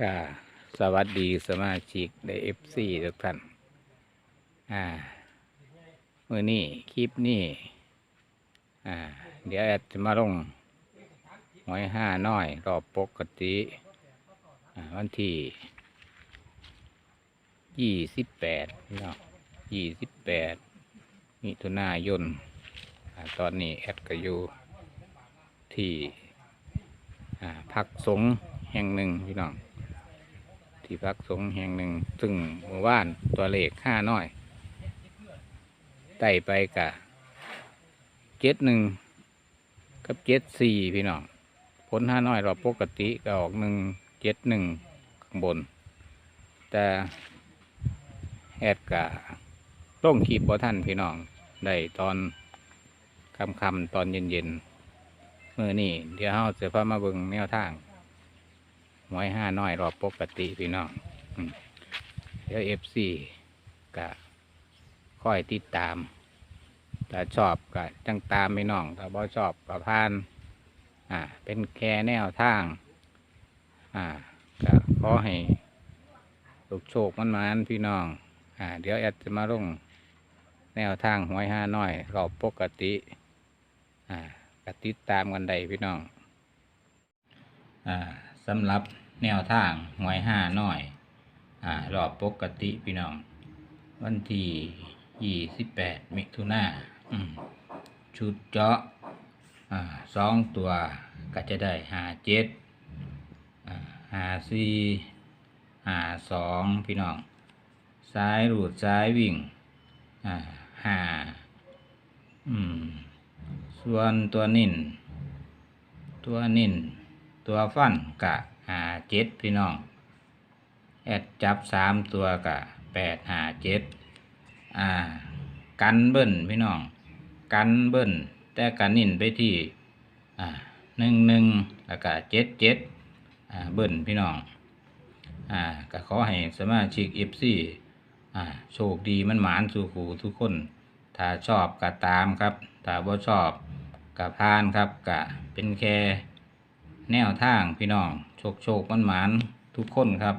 ก็สวัสดีสมาชิกในเอฟซีทุกท่าน อ่ามือนี้คลิปนี้อ่า เดี๋ยวแอดจะมาลงหวยห้าน้อยรอบปกติอ่าวันที่ยี่สิบแปดเนาะยี่สิบแปดมิถุนายนอ่าตอนนี้แอดก็อยู่ที่อ่าพักสงแห่งหนึ่งพี่น้อง ที่พักสงฆ์แห่งหนึ่ง ซึ่งหมู่บ้านตัวเลขห้าน้อยไต่ไปกะเจ็ดหนึ่งกับเจ็ดสี่พี่น้องผลห้าน้อยเราปกติก็ออกหนึ่งเจ็ดหนึ่งข้างบน แต่แอดกะต้องขีบบ่ท่านพี่น้องได้ตอนคำคำตอนเย็นเย็นๆมื่อนี่เดี๋ยวเราจะพามาเบิ่งแนวทาง หวยห้าน้อยรอบปกติพี่น้องเดี๋ยวเอฟซีก็ค่อยติดตามถ้าชอบก็จังตามพี่น้องถ้าบ่ชอบก็พานอ่าเป็นแค่แนวทาง อ่าก็ขอให้ลูกโชคมันมานพี่น้องอ่าเดี๋ยวแอดจะมาลงแนวทางหวยห้าน้อยรอบปกติอ่าก็ติดตามกันได้พี่น้องอ่า สำหรับแนวทางหวยห้าน้อยอ่ารอบปกติพี่น้อง วันที่ยี่สิบแปดมิถุนาชุดเจาะอ่าสองตัวก็จะได้ห้าเจ็ดอ่าห้าสี่ห้าสองพี่น้อง ซ้ายรูดซ้ายวิ่งอ่าห้าอืม ส่วนตัวนิ่น ตัวนิ่น ตัวฟันกะหาเจ็ดพี่น้อง แอดจับสามตัวกะแปดหาเจ็ดอ่า กันเบิ้ลพี่น้อง กันเบิ้ลแต่กันนินไปที่ อ่าหนึ่งหนึ่งแล้วก็เจ็ดเจ็ดอ่าเบิ้ลพี่น้อง อ่าก็ขอให้สมาชิกเอฟซีอ่าโชคดีมันหมานสู่หูทุกคน ถ้าชอบก็ตามครับ ถ้าบ่ชอบก็พานครับก็เป็นแค่ แนวทางพี่น้อง โชคโชคมันหมานทุกคนครับ